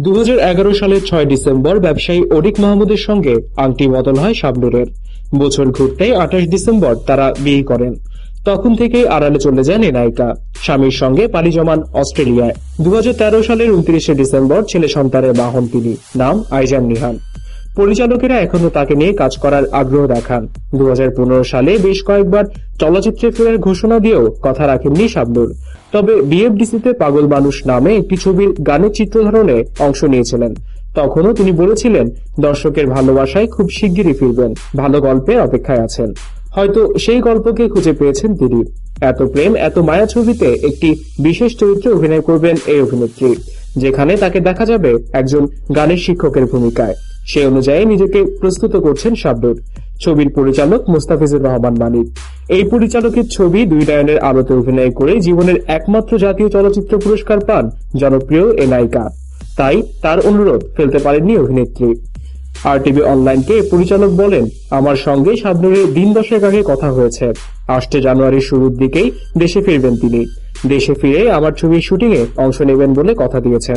দু হাজার এগারো সালের ছয় ডিসেম্বর ব্যবসায়ী অরিক মাহমুদের সঙ্গে আংটি মতন হয় শাবনুরের। বছর ঘুরতেই আঠাশ ডিসেম্বর তারা বিয়ে করেন। তখন থেকেই আড়ালে চলে যান এ নায়িকা। স্বামীর সঙ্গে পাড়ি জমান অস্ট্রেলিয়ায়। দু হাজার তেরো সালের উনত্রিশে ডিসেম্বর ছেলে সন্তানের বাহন তিনি। নাম আইজান নিহান। পরিচালকেরা এখনও তাকে নিয়ে কাজ করার আগ্রহ দেখান। দু হাজার পনেরো সালে বেশ কয়েকবার চলচ্চিত্রে ফেরার ঘোষণা দিয়েও কথা রাখেননি শাবনুর। তবে বিএফডিসিতে পাগল মানুষ নামে একটি ছবির গানের চিত্রধারণে অংশ নিয়েছিলেন। তখনও তিনি বলেছিলেন, দর্শকের ভালোবাসায় খুব শিগগিরই ফিরবেন, ভালো গল্পের অপেক্ষায় আছেন। হয়তো সেই গল্পকে খুঁজে পেয়েছেন তিনি। এত প্রেম, এত মায়া ছবিতে একটি বিশেষ চরিত্রে অভিনয় করবেন এই অভিনেত্রী, যেখানে তাকে দেখা যাবে একজন গানের শিক্ষকের ভূমিকায়। সেই অনুযায়ী নিজেকে প্রস্তুত করছেন শাবনুর। ছবির পরিচালক মুস্তাফিজুর রহমান মানিক। এই পরিচালকের ছবি দুই ডায়নের আলোতে অভিনয় করে জীবনের একমাত্র জাতীয় চলচ্চিত্র পুরস্কার পান জনপ্রিয় এ নায়িকা। তাই তার অনুরোধ, ফেলতে পারেননি অভিনেত্রী। আর টিভি অনলাইনকে পরিচালক বলেন, আমার সঙ্গে শাবনুরের দিন দশেক আগে কথা হয়েছে। আসছে জানুয়ারির শুরুর দিকেই দেশে ফিরবেন তিনি। দেশে ফিরে আমার ছবির শুটিংয়ে অংশ নেবেন বলে কথা দিয়েছেন।